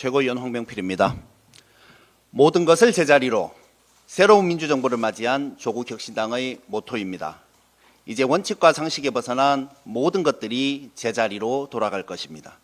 최고위원 홍명필입니다. 모든 것을 제자리로 새로운 민주정부를 맞이한 조국 혁신당의 모토입니다. 이제 원칙과 상식에 벗어난 모든 것들이 제자리로 돌아갈 것입니다.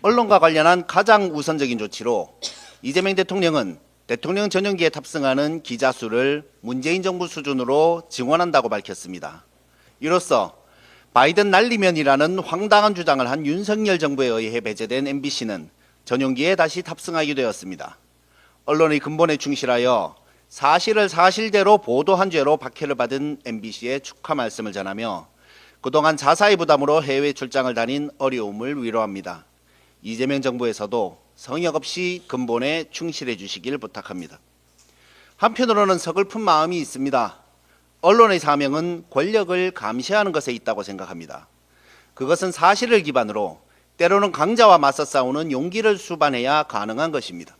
언론과 관련한 가장 우선적인 조치로 이재명 대통령은 대통령 전용기에 탑승하는 기자 수를 문재인 정부 수준으로 증원한다고 밝혔습니다. 이로써 바이든 날리면이라는 황당한 주장을 한 윤석열 정부에 의해 배제된 MBC는 전용기에 다시 탑승하게 되었습니다. 언론의 근본에 충실하여 사실을 사실대로 보도한 죄로 박해를 받은 MBC에 축하 말씀을 전하며 그동안 자사의 부담으로 해외 출장을 다닌 어려움을 위로합니다. 이재명 정부에서도 성역 없이 근본에 충실해 주시길 부탁합니다. 한편으로는 서글픈 마음이 있습니다. 언론의 사명은 권력을 감시하는 것에 있다고 생각합니다. 그것은 사실을 기반으로 때로는 강자와 맞서 싸우는 용기를 수반해야 가능한 것입니다.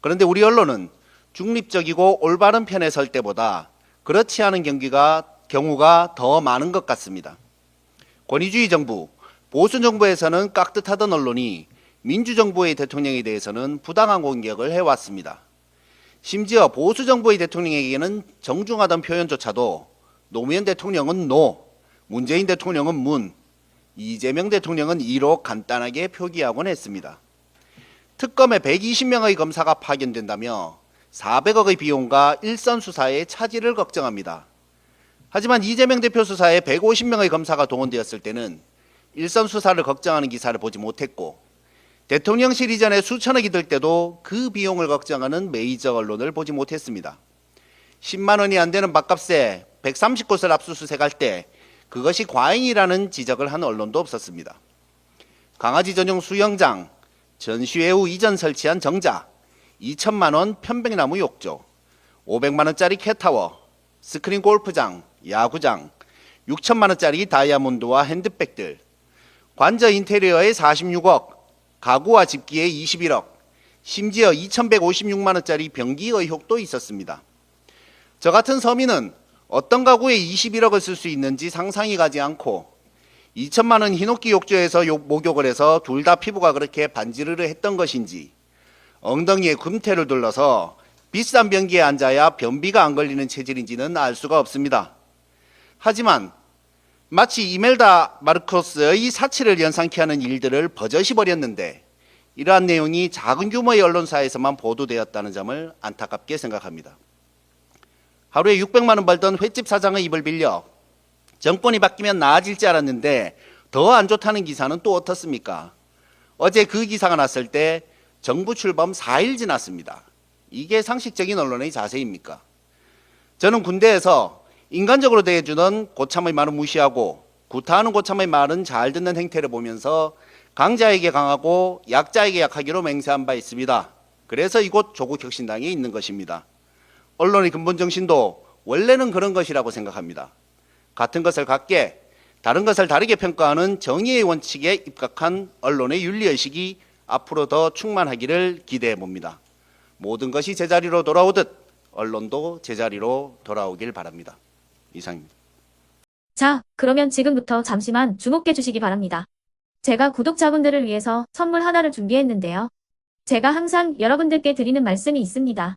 그런데 우리 언론은 중립적이고 올바른 편에 설 때보다 그렇지 않은 경기가 경우가 더 많은 것 같습니다. 권위주의 정부, 보수 정부에서는 깍듯하던 언론이 민주정부의 대통령에 대해서는 부당한 공격을 해왔습니다. 심지어 보수 정부의 대통령에게는 정중하던 표현조차도 노무현 대통령은 노, 문재인 대통령은 문, 이재명 대통령은 이로 간단하게 표기하곤 했습니다. 특검에 120명의 검사가 파견된다며 400억의 비용과 일선 수사에 차질을 걱정합니다. 하지만 이재명 대표 수사에 150명의 검사가 동원되었을 때는 일선 수사를 걱정하는 기사를 보지 못했고 대통령실 이전에 수천억이 들 때도 그 비용을 걱정하는 메이저 언론을 보지 못했습니다. 10만 원이 안 되는 밥값에 130곳을 압수수색할 때 그것이 과잉이라는 지적을 한 언론도 없었습니다. 강아지 전용 수영장, 전시회 후 이전 설치한 정자, 2천만 원 편백나무 욕조, 500만 원짜리 캣타워, 스크린 골프장, 야구장, 6천만 원짜리 다이아몬드와 핸드백들, 관저 인테리어에 46억, 가구와 집기에 21억, 심지어 2,156만 원짜리 변기 의혹도 있었습니다. 저 같은 서민은 어떤 가구에 21억을 쓸 수 있는지 상상이 가지 않고 2천만 원 히노키 욕조에서 욕- 목욕을 해서 둘 다 피부가 그렇게 반지르르 했던 것인지 엉덩이에 금태를 둘러서 비싼 변기에 앉아야 변비가 안 걸리는 체질인지는 알 수가 없습니다. 하지만 마치 이멜다 마르코스의 사치를 연상케 하는 일들을 버젓이 벌였는데 이러한 내용이 작은 규모의 언론사에서만 보도되었다는 점을 안타깝게 생각합니다. 하루에 600만 원 벌던 횟집 사장의 입을 빌려 정권이 바뀌면 나아질지 알았는데 더 안 좋다는 기사는 또 어떻습니까? 어제 그 기사가 났을 때 정부 출범 4일 지났습니다. 이게 상식적인 언론의 자세입니까? 저는 군대에서 인간적으로 대해주는 고참의 말은 무시하고 구타하는 고참의 말은 잘 듣는 행태를 보면서 강자에게 강하고 약자에게 약하기로 맹세한 바 있습니다. 그래서 이곳 조국혁신당에 있는 것입니다. 언론의 근본 정신도 원래는 그런 것이라고 생각합니다. 같은 것을 같게 다른 것을 다르게 평가하는 정의의 원칙에 입각한 언론의 윤리의식이 앞으로 더 충만하기를 기대해 봅니다. 모든 것이 제자리로 돌아오듯 언론도 제자리로 돌아오길 바랍니다. 이상입니다. 자, 그러면 지금부터 잠시만 주목해 주시기 바랍니다. 제가 구독자분들을 위해서 선물 하나를 준비했는데요. 제가 항상 여러분들께 드리는 말씀이 있습니다.